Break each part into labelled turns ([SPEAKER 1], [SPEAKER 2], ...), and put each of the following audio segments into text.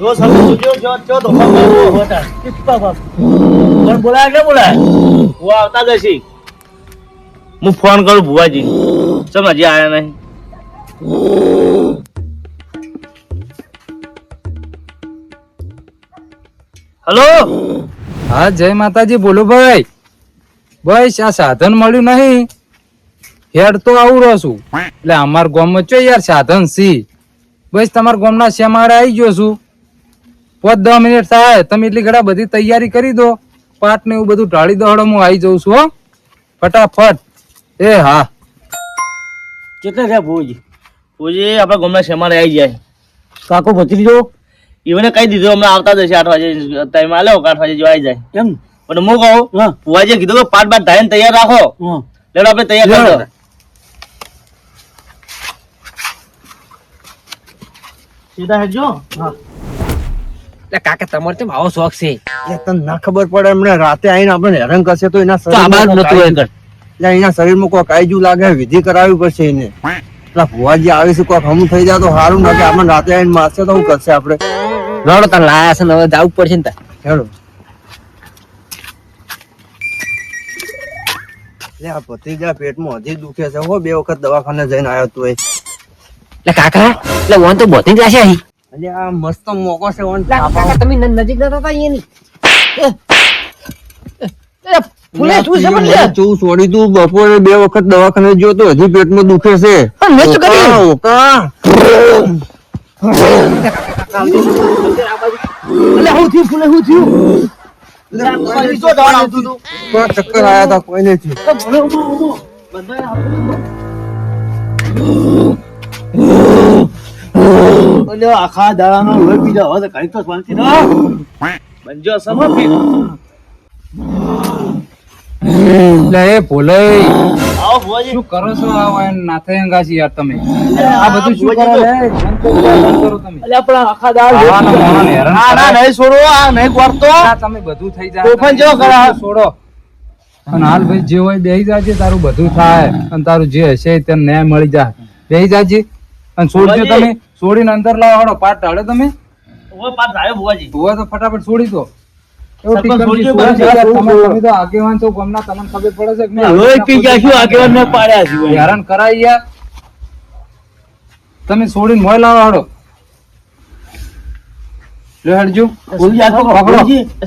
[SPEAKER 1] જો સમજો જો જો જો, તો હોતા ટીપા બાપ પણ બોલાય કે બોલાય હું આવતા જશી હું ફોન કરું ભુવાજી. સમજી આયા નહીં? હલો?
[SPEAKER 2] હા, જય માતાજી, બોલો ભાઈ. ભાઈ આ સાધન મળ્યું નહીં. હેડ તો આવું રહું છું. એટલે અમાર ગામમાં ચો યાર સાધન સી? બસ તમારા ગોમના શ્યામાળે આવી ગયો છું. પાંચ દસ મિનિટ થાય. તમે એટલી ઘડા બધી તૈયારી કરી દો. પાટ ને એવું બધું ઢાળી દો હળો હું આવી જાઉં છું હો. ફટાફટ. એ હા.
[SPEAKER 1] કેટલે છે ભુવાજી ભુવાજી આપણા ગોમના શેમાળે આવી જાય કાકો ભત્રીજો ઈવને કહી દીધું હમણાં આવતા જશે આઠ વાગે. ટાઈમ આલ્યો આઠ વાગે આવી જાય. એમ પણ હું કહું ભુવાજીએ કીધું કે પાટ બાટ ધાઈને તૈયાર રાખો. લેડો આપણે તૈયાર કરી સીધા હેજો. હા.
[SPEAKER 3] એટલે કાકા તમારે કેમ આવો શોખ છે.
[SPEAKER 4] એ તને ના ખબર પડે એમને રાતે આવીને આપણે હેરાન કરશે તો એના
[SPEAKER 1] નતું કર.
[SPEAKER 4] એટલે એના શરીરમાં કોઈ કાયજુ લાગે વિધિ કરાવવી પડશે એને. એટલે ભુવાજી આવે છે કોઈ હમ થઈ જાય તો સારું ના કે આપણે રાતે આવીને મારશે તો શું કરશે આપણે?
[SPEAKER 3] રડો તાર લાયા છે ને હવે જવું પડશે ને
[SPEAKER 4] હેડો. લે આ ભત્રીજા પેટમાં હજી દુખે છે. હો બે વખત દવાખાને જઈને આવ્યો તું
[SPEAKER 3] એટલે કાકા એટલે વન તો બોતિંગ લાશે આહી
[SPEAKER 4] અલે આ મસ્ત મોકો છે ઓન
[SPEAKER 3] કાકા તમે નજીક નતા હતા અહીંયાની? એ, એ, ફૂલે તું સમજ લે?
[SPEAKER 4] તું છોડી તું બપોરે બે વખત દવાખાને ગયો તો હજી પેટમાં દુખે છે.
[SPEAKER 3] શું કર્યું?
[SPEAKER 4] ઓકા,
[SPEAKER 3] એટલે હું થયું ફૂલે હું થયું?
[SPEAKER 4] કોઈ ચક્કર આયા હતા કોઈ નથી.
[SPEAKER 1] અલ્યો આખા દાડાનો લોહી પીધો હવે તો કઈ તો શાંતિ ના બંજો સમો
[SPEAKER 2] એટલે ભોલે
[SPEAKER 1] આવો ભોજી
[SPEAKER 2] શું કરો છો આ નાથે અંગાસી યાર તમે? આ બધું શું કરો લે
[SPEAKER 1] અલ્યા પણ આખા દાડા ના ના નહીં છોડો આ નહીં
[SPEAKER 2] કરતો તમે બધું થઈ જાય.
[SPEAKER 1] તોફાન જો કરા
[SPEAKER 2] છોડો. અને હાલ ભાઈ જે હોય બેહી જાજે તારું બધું થાય. અને તારું જે હશે તે ન્યાય મળી જાય. બેહી જાજે. અને છોડજો. તમે. છોડીને અંદર લાવો હળો પાટ ટાળે તમે.
[SPEAKER 1] ઓય પાટ આવ્યો બુવાજી
[SPEAKER 2] બુવા તો ફટાફટ છોડી દો. આગેવાન છો ગામના તમને ખબર પડે છે કે
[SPEAKER 1] લોહી પી ગયા શું આગેવાન ને પાડ્યા છે.
[SPEAKER 2] હેરાન કરાય યાર. તમે છોડીને મોય લાવો હળો લે હટજો
[SPEAKER 1] ભુવાજી, આ તો
[SPEAKER 2] પકડો.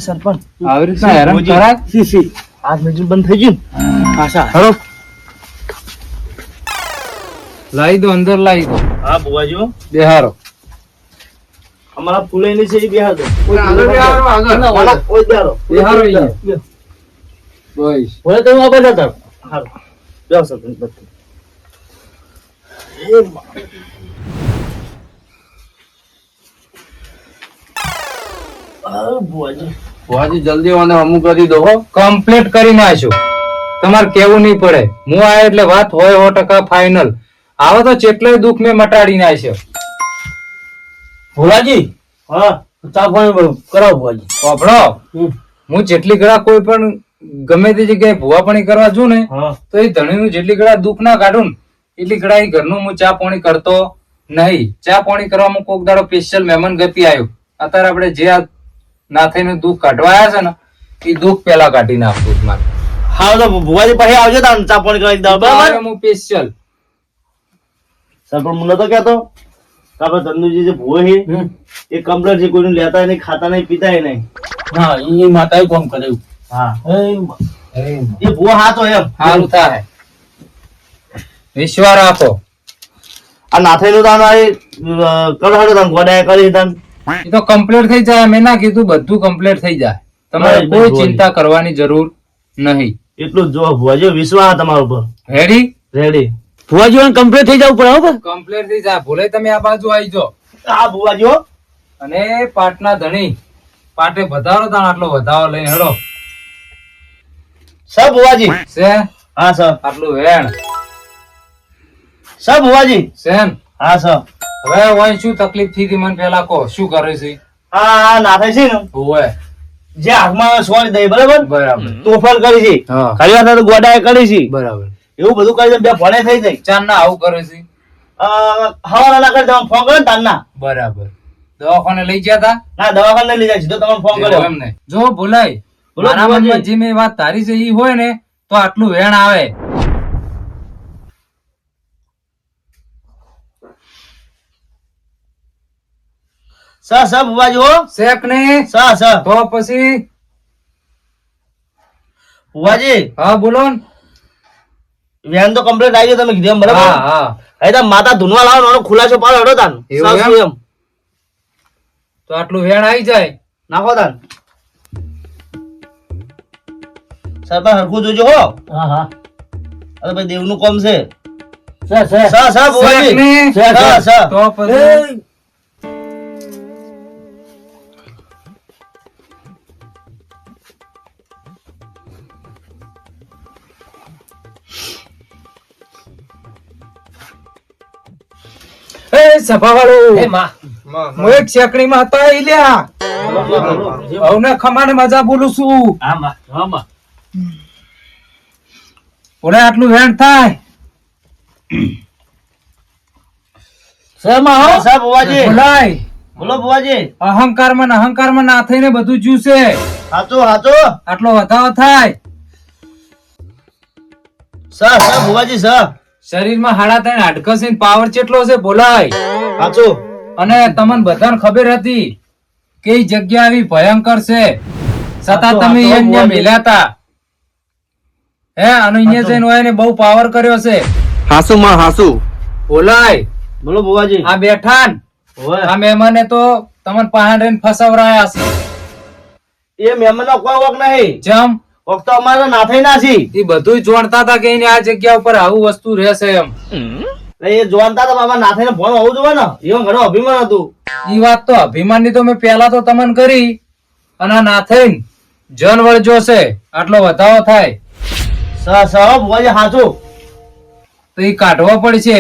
[SPEAKER 1] સરપંચ.
[SPEAKER 2] આવી રીતના હેરાન કરાય?
[SPEAKER 1] સી સી હાથ મેજું બંધ થઈ ગયું? આશા
[SPEAKER 2] હળો લાવી દો અંદર લાવી દો.
[SPEAKER 1] હા
[SPEAKER 2] બેહારો.
[SPEAKER 1] અમારા ફૂલે ની છે એ બિહાર
[SPEAKER 2] બેહારો,
[SPEAKER 1] બેહારો.
[SPEAKER 2] બસ.
[SPEAKER 1] ભલે તમે આ બધા તાર. હારું. ભુવાજી.
[SPEAKER 4] જલ્દી મને અમુક કરી દો હો.
[SPEAKER 2] કમ્પ્લીટ કરી નાખ્યો તમારે કેવું નહીં પડે. હું આ એટલે વાત હોય સો ટકા ફાઇનલ આવો તો ચેટલોય દુઃખ મેં મટાડી નાખ્યો.
[SPEAKER 1] ભોલાજી? હા ચા પાણી કરાવો ભુવાજી
[SPEAKER 2] વાપરો. હું જેટલી ઘડા કોઈ પણ ગમે તે જગ્યાએ ભૂવાપણી કરવા જઉં ને તો એ ધણીનું જેટલી ઘડા દુઃખ ના કાઢું એટલી ઘડા એ ઘરનું હું ચા પાણી કરતો નહીં. ચા પાણી કરવામાં કોક દાડો સ્પેશિયલ મહેમાન ગતિ આવ્યો અત્યારે આપણે જે આ થઈને દુઃખ કાઢવા આવ્યા છે ને એ દુઃખ પેલા કાઢી નાખું મારે.
[SPEAKER 1] હા તો ભુવાજી પછી આવજો તાર ચા પાણી કરી દઉં બરાબર?
[SPEAKER 2] હું સ્પેશિયલ
[SPEAKER 1] સરપંચ હું નતો કહેતો આપડે ધંધુજી જે ભૂવો છે એ કમ્પ્લેટ છે કોઈનું લેતા નહીં ખાતા નહીં પીતા નહીં.
[SPEAKER 5] હા એ માતાએ કોમ કર્યું.
[SPEAKER 1] હા.
[SPEAKER 5] એ
[SPEAKER 1] ભૂવો હાથો એમ.
[SPEAKER 2] હાલ થાય. વિશ્વાસ રાખો
[SPEAKER 1] આ નાથેલું તાન આ કડહાડો તાન ગોડાય કરી તાન
[SPEAKER 2] એ તો કમ્પ્લીટ થઈ જાય મેં ના કીધું બધું કમ્પ્લીટ થઈ જાય. તમારે કોઈ ચિંતા કરવાની જરૂર નહીં.
[SPEAKER 1] એટલું જ જો ભુવાજી વિશ્વાસ તમારા ઉપર.
[SPEAKER 2] રેડી
[SPEAKER 1] રેડી
[SPEAKER 5] ફુવાજી કમ્પ્લીટ થઈ જવું પડે હો ભાઈ.
[SPEAKER 2] કમ્પ્લીટ થઈ જાય. ભૂલે તમે આ બાજુ આવી જો
[SPEAKER 1] હા ભુવાજી
[SPEAKER 2] અને પાટના ધણી પાટે વધારો તાણ આટલો વધારો લઈને હેડો.
[SPEAKER 1] સબ ભુવાજી?
[SPEAKER 2] સે
[SPEAKER 1] હા સર.
[SPEAKER 2] આટલું વેણ.
[SPEAKER 1] સબ ભુવાજી?
[SPEAKER 2] સેન.
[SPEAKER 1] હા સર.
[SPEAKER 2] હવે હોય શું તકલીફ થઈ હતી મને પેલા કહો શું કરે છે?
[SPEAKER 1] હા હા નાથે છે ને.
[SPEAKER 2] હોવે.
[SPEAKER 1] જે હાથમાં સોળ દઈ બરાબર?
[SPEAKER 2] બરાબર.
[SPEAKER 1] તોફાન કરી છે.
[SPEAKER 2] હા.
[SPEAKER 1] ખાલી વાત તો ગોડાએ કરી છે.
[SPEAKER 2] બરાબર.
[SPEAKER 1] એવું બધું કરી બે ભણે થઈ ગઈ
[SPEAKER 2] ચાર ના આવું કરે છે.
[SPEAKER 1] અ, ના કરી તમે ફોન કર્યો તાર ના.
[SPEAKER 2] બરાબર. દવાખાને લઈ ગયા તા?
[SPEAKER 1] ના દવાખાને લઈ જાય સીધો તમને ફોન કર્યો.
[SPEAKER 2] એમને જો ભૂલાય મારા મનમાં જે મેં વાત તારી છે ઈ હોય ને તો આટલું વેણ આવે.
[SPEAKER 1] સ સ બુવાજી હો
[SPEAKER 2] શેક ને.
[SPEAKER 1] સ સ.
[SPEAKER 2] તો પછી?
[SPEAKER 1] બુવાજી
[SPEAKER 2] હા બોલો ને.
[SPEAKER 1] વેન તો કમ્પ્લીટ આવી ગયો તમે કીધું એમ બરાબર?
[SPEAKER 2] હા હા.
[SPEAKER 1] હવે તમે માતા ધૂનવા લાવો નો ખુલાસો પાડો હેડો તાન.
[SPEAKER 2] એવું
[SPEAKER 1] સાસુ
[SPEAKER 2] એમ? તો આટલું વેણ આવી જાય.
[SPEAKER 1] નાખો તાન. સરપંચ હરખું જોજો હો.
[SPEAKER 5] હા હા.
[SPEAKER 1] અરે ભાઈ દેવનું કોમ છે.
[SPEAKER 5] સર સર
[SPEAKER 1] સર સર
[SPEAKER 2] શેક
[SPEAKER 1] સર સર
[SPEAKER 2] તો પછી. એ સભાવાળો.
[SPEAKER 5] એ માં.
[SPEAKER 2] હું એક શેકડી માં હતા ઈ લ્યા. હવે ખમાને મજા બોલું છું.
[SPEAKER 5] હા માં. હા માં.
[SPEAKER 2] ઓલે આટલું વેણ થાય.
[SPEAKER 5] શેમાં હો?
[SPEAKER 1] સ બુવાજી
[SPEAKER 2] બોલાય
[SPEAKER 1] બોલો બુવાજી
[SPEAKER 2] અહંકારમાં અહંકારમાં ના થઈને બધું જ્યું છે
[SPEAKER 1] હાચો હાચો.
[SPEAKER 2] આટલો વધારો થાય.
[SPEAKER 1] સર સ બુવાજી સ
[SPEAKER 2] શરીરમાં હાડા ત્રણ હાડકસ પાવર કેટલો છે બોલાય.
[SPEAKER 1] હાચો
[SPEAKER 2] અને તમને બધાને ખબર હતી કે જગ્યા આવી ભયંકર છે. છતાં તમે અહીંયા મેલ્યા હતા. હે અને અહીંયા જઈને હોય ને બહુ પાવર કર્યો છે.
[SPEAKER 4] હાસુ માં હાસુ.
[SPEAKER 2] બોલાય.
[SPEAKER 1] બોલો બુવાજી.
[SPEAKER 2] આ બેઠાન. આ મહેમાને તો તમને પહાડ રહીને ફસાવરાયા છે.
[SPEAKER 1] એ મહેમાન કોઈ વોક નહીં.
[SPEAKER 2] જેમ
[SPEAKER 1] તો અમારે ના થઈ ના છી.
[SPEAKER 2] એ બધું જોણતા હતા કે આ જગ્યા ઉપર આવું વસ્તુ રહેશે એમ.
[SPEAKER 1] એ જોવાનતા હતા બાબા ના ફોન હોવું જોઈએ ને. એવું ઘણો અભિમાન હતું.
[SPEAKER 2] એ વાત તો અભિમાનની તો મેં પહેલા તો તમને કરી. અને આ ના થઈને જન વળજો છે આટલો વધારો થાય.
[SPEAKER 1] સ સ સાચું હાચું.
[SPEAKER 2] તો એ કાઢવો પડશે.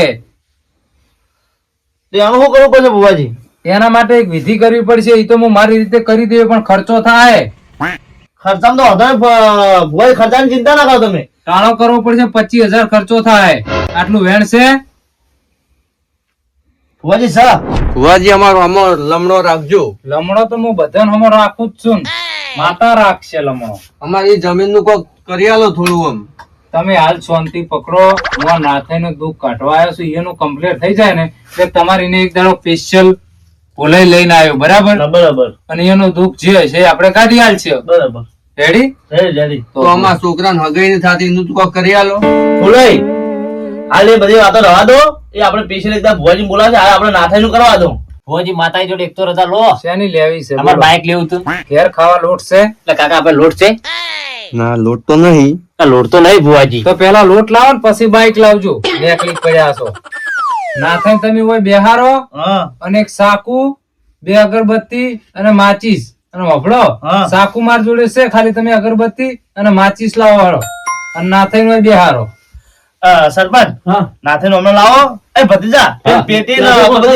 [SPEAKER 1] તો એનું શું કરવું પડશે બુવાજી
[SPEAKER 2] એના માટે એક વિધિ કરવી પડશે. એ તો હું મારી રીતે કરી દઉં પણ ખર્ચો થાય.
[SPEAKER 1] ખર્ચામાં તો હતો ભોય ખર્ચાની ચિંતા ના કરો તમે.
[SPEAKER 2] ટાળો કરવો પડશે પચીસ હજાર ખર્ચો થાય. આટલું વેણ છે?
[SPEAKER 1] ફુવાજી સર.
[SPEAKER 4] ફુવાજી અમારો અમો લમણો રાખજો.
[SPEAKER 2] લમણો તો હું બધાને અમો રાખું જ છું. માતા રાખશે લમણો.
[SPEAKER 4] અમારી જમીનનું કોક કરી આલો થોડું આમ.
[SPEAKER 2] તમે હાલ શાંતિ પકડો. હું આ ને દુઃખ કાઢવા આવ્યો છું. એનું કમ્પ્લીટ થઈ જાય ને એટલે તમારી ને એક દાડો સ્પેશિયલ ભોલાઈ લઈને આવ્યો બરાબર?
[SPEAKER 1] બરાબર
[SPEAKER 2] અને એનું દુઃખ જે છે આપણે કાઢી હાલ છે.
[SPEAKER 1] બરાબર.
[SPEAKER 2] રેડી
[SPEAKER 4] તો અમારા છોકરાને હગાઈ ની થતી એનું તું કરી આલો.
[SPEAKER 1] ફૂલાઈ હાલ એ બધી વાતો રવા દો. એ આપણે પેશન્ટ એકદમ ભુવાજી બોલાવે છે આપણે નાથાઈનું કરવા દો.
[SPEAKER 5] ભુવાજી માતા જોડે એક તો રજા લો.
[SPEAKER 2] શેની લેવી છે
[SPEAKER 5] અમાર બાઇક લેવું તું
[SPEAKER 2] ઘેર ખાવા લોટ છે?
[SPEAKER 5] એટલે કાકા આપણે લોટ છે?
[SPEAKER 4] ના લોટ તો નહીં.
[SPEAKER 5] આ લોટ તો નહીં ભુવાજી.
[SPEAKER 2] તો પેલા લોટ લાવો ને પછી બાઈક લાવજો. નીકળી પડ્યા છો. નાથાઈ તમે હોય બેહારો
[SPEAKER 1] હા.
[SPEAKER 2] અને એક સાકુ બે અગરબત્તી અને માચીસ. અને વફડો
[SPEAKER 1] હા.
[SPEAKER 2] સાકુ માર જોડે છે ખાલી તમે અગરબત્તી અને માચીસ લાવો હાલો અને ના થઈને હોય બેહારો
[SPEAKER 1] સરપંચ
[SPEAKER 5] હા.
[SPEAKER 1] નાથાઈનું લાવો. એ ભતીજા પેટી ને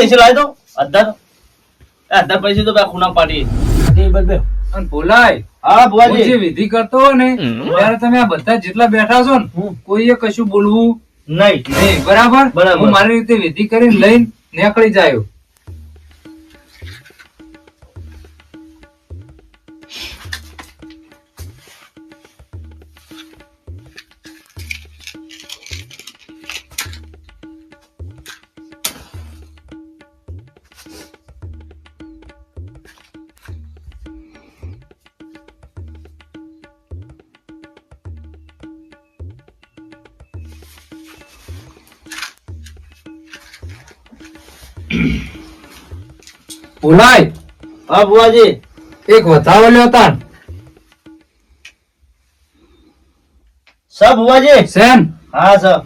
[SPEAKER 1] એસી લાવી દો. અધર અધર પૈસા તો ખૂના ખૂણા પાડી.
[SPEAKER 2] અને ભૂલાય
[SPEAKER 1] હા
[SPEAKER 2] હું જે વિધિ કરતો હોય ને ત્યારે તમે આ બધા જેટલા બેઠા છો ને કોઈએ કશું બોલવું
[SPEAKER 1] નહીં.
[SPEAKER 2] નહીં. બરાબર?
[SPEAKER 1] બરાબર.
[SPEAKER 2] હું મારી રીતે વિધિ કરીને લઈને નીકળી જાય. ભૂલાય
[SPEAKER 1] હા બુવાજી
[SPEAKER 2] એક વધાવો લ્યો તાન
[SPEAKER 1] સબ બુવાજી
[SPEAKER 2] સેમ
[SPEAKER 1] હા સર.